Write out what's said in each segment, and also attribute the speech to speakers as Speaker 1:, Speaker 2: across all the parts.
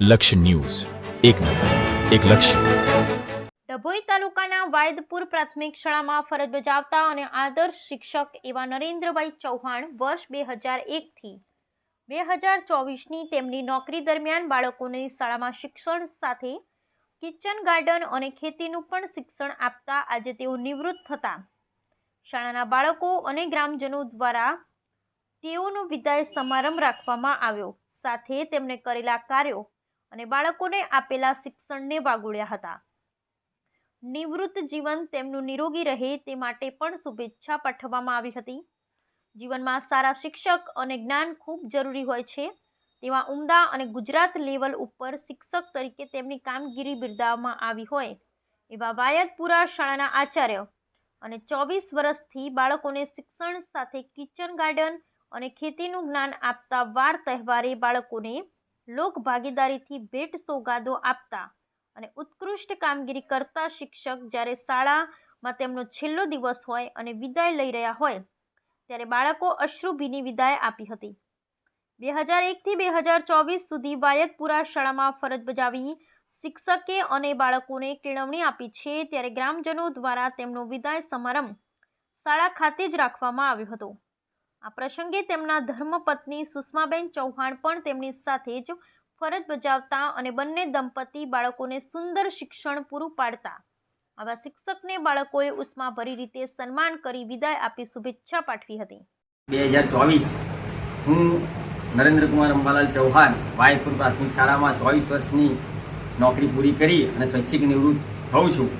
Speaker 1: લક્ષ્ય ન્યૂઝ. એક નજર, એક લક્ષ્ય.
Speaker 2: ડભોઈ તાલુકાના વાયદપુર પ્રાથમિક શાળામાં ફરજ બજાવતા અને આદર્શ શિક્ષક એવા નરેન્દ્રભાઈ ચૌહાણ વર્ષ બે હજાર એકથી બે હજાર ચોવીસની તેમની નોકરી દરમિયાન બાળકોને શાળામાં શિક્ષણ સાથે કિચન ગાર્ડન અને ખેતીનું પણ શિક્ષણ આપતા આજે તેઓ નિવૃત્ત થતા. શાળાના બાળકો અને ગ્રામજનો દ્વારા તેઓનો વિદાય સમારંભ રાખવામાં આવ્યો. સાથે તેમણે કરેલા કાર્યો અને બાળકોને આપેલા શિક્ષણને વાગોળ્યા હતા. નિવૃત્ત જીવન તેમનું નિરોગી રહે તે માટે પણ શુભેચ્છા પાઠવવામાં આવી હતી. જીવનમાં સારા શિક્ષક અને જ્ઞાન ખૂબ જરૂરી હોય છે. તેવા ઉમદા અને ગુજરાત લેવલ ઉપર શિક્ષક તરીકે તેમની કામગીરી બિરદાવવામાં આવી હોય એવા વાયદપુરા શાળાના આચાર્ય અને ચોવીસ વર્ષથી બાળકોને શિક્ષણ સાથે કિચન ગાર્ડન અને ખેતીનું જ્ઞાન આપતા વાર તહેવારે બાળકોને લોક ભાગીદારીથી ભેટ સોગાદો આપતા અને ઉત્કૃષ્ટ કામગીરી કરતા શિક્ષક જ્યારે શાળામાં તેમનો છેલ્લો દિવસ હોય અને વિદાય લઈ રહ્યા હોય, ત્યારે બાળકો અશ્રુભીની વિદાય આપી હતી. બે હજાર એકથી બે હજાર ચોવીસ સુધી વાયદપુરા શાળામાં ફરજ બજાવી શિક્ષકે અને બાળકોને કેળવણી આપી છે ત્યારે ગ્રામજનો દ્વારા તેમનો વિદાય સમારંભ શાળા ખાતે જ રાખવામાં આવ્યો હતો. આ પ્રસંગે તેમના ધર્મપત્ની સુષ્માબેન ચૌહાણ પણ તેમની સાથે જ ફરજ બજાવતા અને બંને દંપતી બાળકોને સુંદર શિક્ષણ પૂરું પાડતા. આવા શિક્ષકને બાળકોએ ઉષ્માભરી રીતે સન્માન કરી વિદાય આપી શુભેચ્છા પાઠવી હતી.
Speaker 3: બે હજાર ચોવીસ, હું નરેન્દ્રકુમાર અંબાલાલ ચૌહાણ વાયપુર પ્રાથમિક શાળામાં ચોવીસ વર્ષની નોકરી પૂરી કરી અને સ્વૈચ્છિક નિવૃત્ત થઉં છું.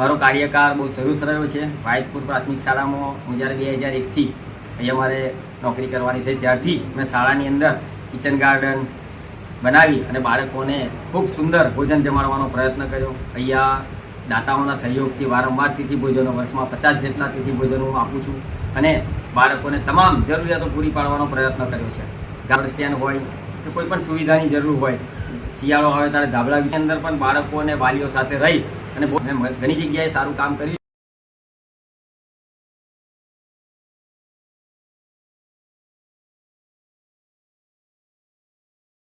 Speaker 3: મારો કાર્યકાળ બહુ સરસ રહ્યો છે. વાયદપુર પ્રાથમિક શાળામાં હું જ્યારે બે હજાર એકથી અહીંયા મારે નોકરી કરવાની થઈ ત્યારથી જ મેં શાળાની અંદર કિચન ગાર્ડન બનાવી અને બાળકોને ખૂબ સુંદર ભોજન જમાડવાનો પ્રયત્ન કર્યો. અહીંયા દાતાઓના સહયોગથી વારંવાર તિથિ ભોજનો વર્ષમાં પચાસ જેટલા તિથિ ભોજનો આપું છું અને બાળકોને તમામ જરૂરિયાતો પૂરી પાડવાનો પ્રયત્ન કર્યો છે. ગાર્ડ સ્ટેન્ડ હોય કે કોઈ પણ સુવિધાની જરૂર હોય, શિયાળો આવે ત્યારે ધાબળા અંદર પણ બાળકો અને વાલીઓ સાથે રહી અને ઘણી જગ્યાએ સારું કામ કર્યું